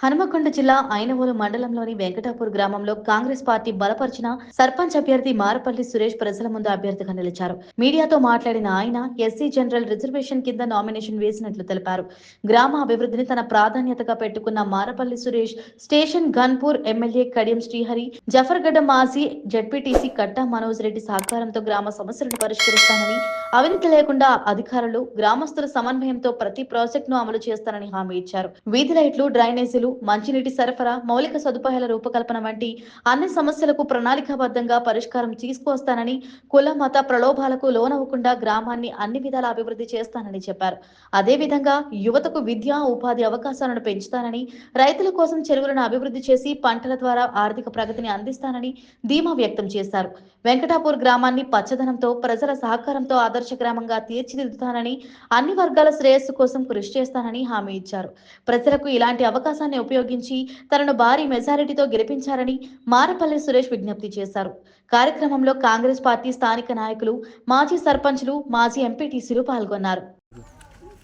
హనుమకొండ జిల్లా ఐనవోలు మండలంలోని వెంకటాపూర్ గ్రామంలో కాంగ్రెస్ పార్టీ బలపరిచిన సర్పంచ్ అభ్యర్థి మారపల్లి సురేష్ ప్రజల ముందు అభ్యర్థిగా నిలిచారు. మీడియాతో మాట్లాడిన ఆయన ఎస్సీ జనరల్ రిజర్వేషన్ కింద నామినేషన్ వేసినట్లు తెలిపారు. గ్రామ అభివృద్ధిని తన ప్రాధాన్యతగా పెట్టుకున్న మారపల్లి సురేష్ స్టేషన్ గన్పూర్ ఎమ్మెల్యే కడియం శ్రీహరి జఫర్గడ్డ మాజీ జడ్పీటీసీ కట్టా మనోజ్ రెడ్డి సహకారంతో గ్రామ సమస్యలను పరిష్కరిస్తానని అవినీతి లేకుండా అధికారులు గ్రామస్తుల సమన్వయంతో ప్రతి ప్రాజెక్ట్ను అమలు చేస్తానని హామీ ఇచ్చారు. వీధి లైట్లు డ్రైనేజీలు మంచినీటి సరఫరా మౌలిక సదుపాయాల రూపకల్పన వంటి అన్ని సమస్యలకు ప్రణాళికాబద్ధంగా పరిష్కారం తీసుకువస్తానని కుల మత ప్రలోభాలకు లోనవ్వకుండా గ్రామాన్ని అన్ని విధాల అభివృద్ధి చేస్తానని చెప్పారు. అదేవిధంగా యువతకు విద్యా ఉపాధి అవకాశాలను పెంచుతానని రైతుల కోసం చెరువులను అభివృద్ధి చేసి పంటల ద్వారా ఆర్థిక ప్రగతిని అందిస్తానని ధీమా వ్యక్తం చేశారు. వెంకటాపూర్ గ్రామాన్ని పచ్చదనంతో ప్రజల సహకారంతో ఆదర్శ గ్రామంగా తీర్చిదిద్దుతానని అన్ని వర్గాల శ్రేయస్సు కోసం కృషి చేస్తానని హామీ ఇచ్చారు. ప్రజలకు ఇలాంటి అవకాశాన్ని ఉపయోగించి తనను భారీ మెజారిటీతో గెలిపించారని మారపల్లి సురేష్ విజ్ఞప్తి చేశారు. కార్యక్రమంలో కాంగ్రెస్ పార్టీ స్థానిక నాయకులు మాజీ సర్పంచ్లు మాజీ ఎంపీటీసీలు పాల్గొన్నారు.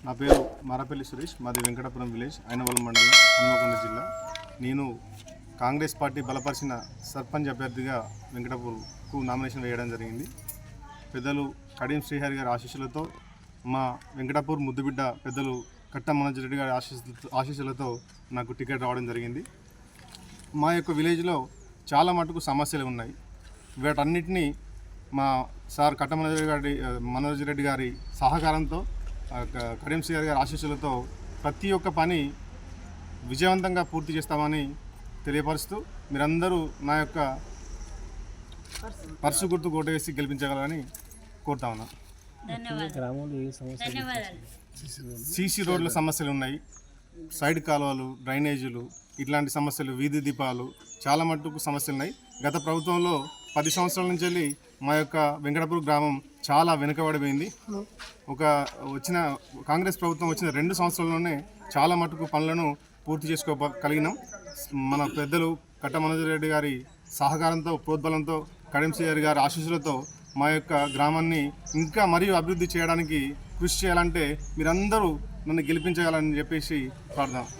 నా పేరు మారపల్లి సురేష్ మాది వెంకటపురం విలేజ్ అయినవల్ మండలం హనుమకొండ జిల్లా. నేను కాంగ్రెస్ పార్టీ బలపరిచిన సర్పంచ్ అభ్యర్థిగా వెంకటపూర్కు నామినేషన్ వేయడం జరిగింది. పెద్దలు కడియం శ్రీహరి గారి ఆశీస్సులతో మా వెంకటాపూర్ ముద్దుబిడ్డ పెద్దలు కట్ట మనోజ్ రెడ్డి గారి ఆశీస్సులతో ఆశీస్సులతో నాకు టికెట్ రావడం జరిగింది. మా యొక్క విలేజ్లో చాలా మటుకు సమస్యలు ఉన్నాయి. వీటన్నిటినీ మా సార్ కట్ట మనోజ్ గారి మనోజ్ రెడ్డి గారి సహకారంతో కడియం శ్రీహరి గారి ఆశీస్సులతో ప్రతి ఒక్క పని విజయవంతంగా పూర్తి చేస్తామని తెలియపరుస్తూ మీరందరూ నా యొక్క పర్సు గుర్తు కోట వేసి గెలిపించగలరని కోరుతా ఉన్నా. సీసీ రోడ్ల సమస్యలు ఉన్నాయి సైడ్ కాలువలు డ్రైనేజీలు ఇట్లాంటి సమస్యలు వీధి దీపాలు చాలా మట్టుకు సమస్యలు ఉన్నాయి గత ప్రభుత్వంలో పది సంవత్సరాల నుంచి వెళ్ళి మా యొక్క వెంకటపూర్ గ్రామం చాలా వెనుకబడిపోయింది. ఒక వచ్చిన కాంగ్రెస్ ప్రభుత్వం వచ్చిన రెండు సంవత్సరాల్లోనే చాలా మట్టుకు పనులను పూర్తి చేసుకోగలిగినాం మన పెద్దలు కట్ట మనోజ్ రెడ్డి గారి సహకారంతో ప్రోద్బలంతో కడియం గారి గారి ఆశీస్సులతో మా యొక్క గ్రామాన్ని ఇంకా మరియు అభివృద్ధి చేయడానికి కృషి చేయాలంటే మీరందరూ నన్ను గెలిపించగలని చెప్పేసి ప్రార్థన.